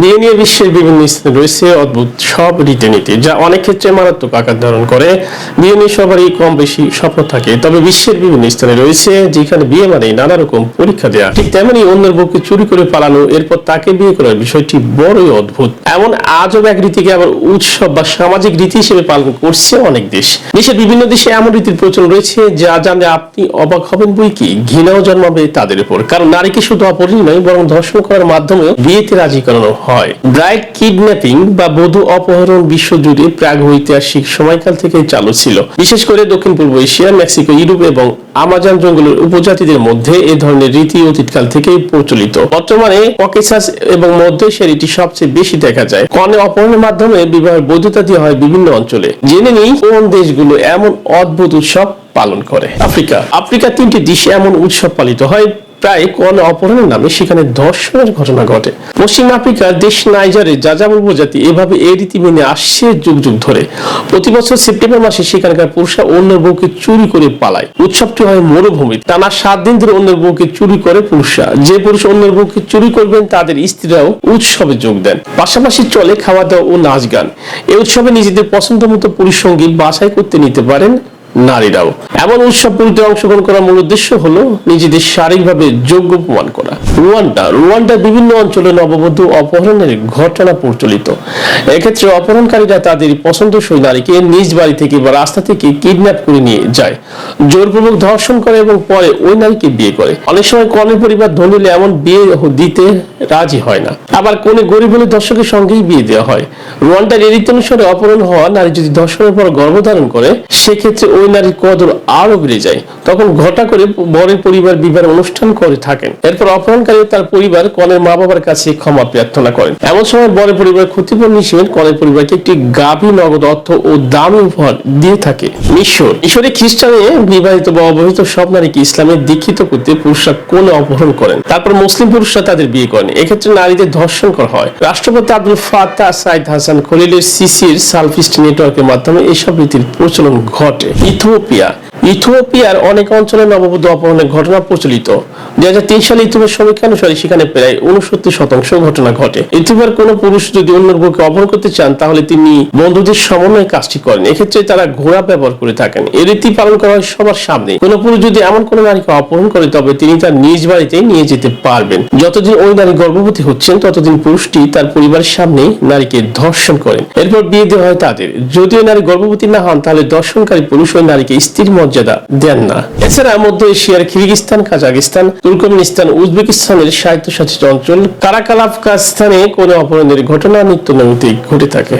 নিয়ে বিশ্বের বিভিন্ন স্থানে রয়েছে অদ্ভুত সব রীতিনীতি, যা অনেক ক্ষেত্রে মারাত্মক আকার ধারণ করে। বিয়ে নিয়ে সবারই কম বেশি স্বপ্ন থাকে, তবে বিশ্বের বিভিন্ন স্থানে রয়েছে, যেখানে বিয়ে মানে নানা রকম পরীক্ষা দেওয়া ঠিক তেমনি অন্যের বউকে চুরি করে পালানো, এরপর তাকে বিয়ে করার বিষয়টি বড়ই অদ্ভুত। এমন আজব এক রীতিকে আবার উৎসব বা সামাজিক রীতি হিসেবে পালন করছে অনেক দেশ। দেশের বিভিন্ন দেশে এমন রীতির প্রচলন রয়েছে, যা জানলে আপনি অবাক হবেন বই কি? ঘৃণাও জন্মাবে তাদের উপর। কারণ নারীকে শুধু অপহরণ নয় বরং ধর্ষণ করার মাধ্যমে বিয়েতে রাজি করানো হয়। ব্রাইড কিডন্যাপিং বা বধূ অপহরণ বিশ্বজুড়ে প্রাগ ঐতিহাসিক সময়কাল থেকে চালু ছিল। বিশেষ করে দক্ষিণ পূর্ব এশিয়া, মেক্সিকো, ইউরোপ এবং আমাজন জঙ্গলের উপজাতিদের মধ্যে এ ধরনের রীতি অতীতকাল থেকেই প্রচলিত। বর্তমানে ককেসাস এবং মধ্য এশিয়ার এটি সবচেয়ে বেশি দেখা যায়। কনে অপহরণের মাধ্যমে বিবাহের বৈধতা দেওয়া হয় বিভিন্ন অঞ্চলে। জেনে নিই কোন দেশগুলো এমন অদ্ভুত উৎসব পালন করে। আফ্রিকা। আফ্রিকার তিনটি দেশে এমন উৎসব পালিত হয় প্রায় কোন অপহরণের নামে সেখানে ধর্ষণের ঘটনা ঘটে। পশ্চিম আফ্রিকার দেশ নাইজারে যাযাবর উপজাতি এভাবে এই রীতি মেনে আসছে যুগ যুগ ধরে। প্রতি বছর সেপ্টেম্বর মাসে সেখানকার পুরুষরা অন্যের বউকে চুরি করে পালায়। উৎসবটি হয় মরুভূমি। টানা সাত দিন ধরে অন্যের বউকে চুরি করে পুরুষরা। যে পুরুষ অন্যের বউকে চুরি করবেন, তাদের স্ত্রীরাও উৎসবে যোগ দেন। পাশাপাশি চলে খাওয়া দাওয়া ও নাচ গান। এই উৎসবে নিজেদের পছন্দ মতো পুরুষ সঙ্গী বাছাই করতে নিতে পারেন নারীরাও। এমন উৎসবগুলিতে অংশগ্রহণ করার মূল উদ্দেশ্য হলো নিজেদের শারীরিকভাবে যোগ্য প্রমাণ করা। রুয়ান্ডা রুয়ান্ডা বিভিন্ন অঞ্চলে নববধূ অপহরণের ঘটনা প্রচলিত। এক্ষেত্রে অপহরণকারীরা তাদের পছন্দসই নারীকে নিজ বাড়ি থেকে বা রাস্তা থেকে কিডন্যাপ করে নিয়ে যায়। জোরপূর্বক ধর্ষণ করে এবং পরে ওই নারীকে বিয়ে করে। অনেক সময় কনের পরিবার ধনী হলে এমন বিয়ে দিতে রাজি হয় না। আবার কোনে গরিব হলে দর্শকের সঙ্গেই বিয়ে দেওয়া হয়। রুয়ান্ডার এই রীতি অনুসারে অপহরণ হওয়া নারী যদি ধর্ষণের পর গর্ভধারণ করে, সেক্ষেত্রে ওই নারীর কদর আরও বেড়ে যায়। তখন ঘটা করে বরের পরিবার বিবাহ অনুষ্ঠান করে থাকেন। এরপর অপহরণকারী তার পরিবার কনের মা বাবার কাছে ক্ষমা প্রার্থনা করেন। এমন সময় বরের পরিবার ক্ষতিপূরণ হিসেবে কনের পরিবারকে একটি গাভী নগদ অর্থ ও দামি উপহার দিয়ে থাকে মিশর। মিশরে খ্রিস্টানে বিবাহিত বা অবহিত সব নারীকে ইসলামে দীক্ষিত করতে পুরুষরা কোনে অপহরণ করেন। তারপর মুসলিম পুরুষরা তাদের বিয়ে করেন। এক্ষেত্রে নারীদের ধর্ষণ করা হয়। রাষ্ট্রপতি আব্দুল ফাত্তাহ, সাইদ হাসান খলিলের সিসির সালফিস্ট নেটওয়ার্কের মাধ্যমে এসব রীতির প্রচলন ঘটে। Ethiopia ইথিওপিয়ার অনেক অঞ্চলে নববধূ অপহরণের ঘটনা প্রচলিত। দুই হাজার তিন সালে ইথিওপিয়ার সমীক্ষা অনুসারে সেখানে প্রায় উনসত্তর শতাংশ ঘটনা ঘটে। ইথিওপিয়ার কোনো পুরুষ যদি অন্য বউকে অপহরণ করতে চান, তাহলে তিনি বন্ধুদের সমন্বয়ে কাজটি করেন। এক্ষেত্রে তারা ঘোড়া ব্যবহার করে থাকেন। এই রীতি পালন করা হয় সবার সামনে। কোনো পুরুষ যদি এমন কোনো নারীকে অপহরণ করে, তবে তিনি তার নিজ বাড়িতে নিয়ে যেতে পারবেন। যতদিন ওই নারী গর্ভবতী হচ্ছেন, ততদিন পুরুষটি তার পরিবারের সামনে নারীকে ধর্ষণ করেন। এরপর বিয়ে দেওয়া হয় তাদের। যদি ওই নারী গর্ভবতী না হন, তাহলে দর্শনকারী পুরুষ ওই নারীকে স্ত্রীর মর্যাদা দেন না। এছাড়া মধ্য এশিয়ার কিরগিস্তান, কাজাকিস্তান, তুর্কমেনিস্তান, উজবেকিস্তানের স্বায়ত্তশাসিত অঞ্চল কারাকালাফকাস্তানে কোনো অপরাধের ঘটনা নিত্য নৈমিত্তিক ঘটে থাকে।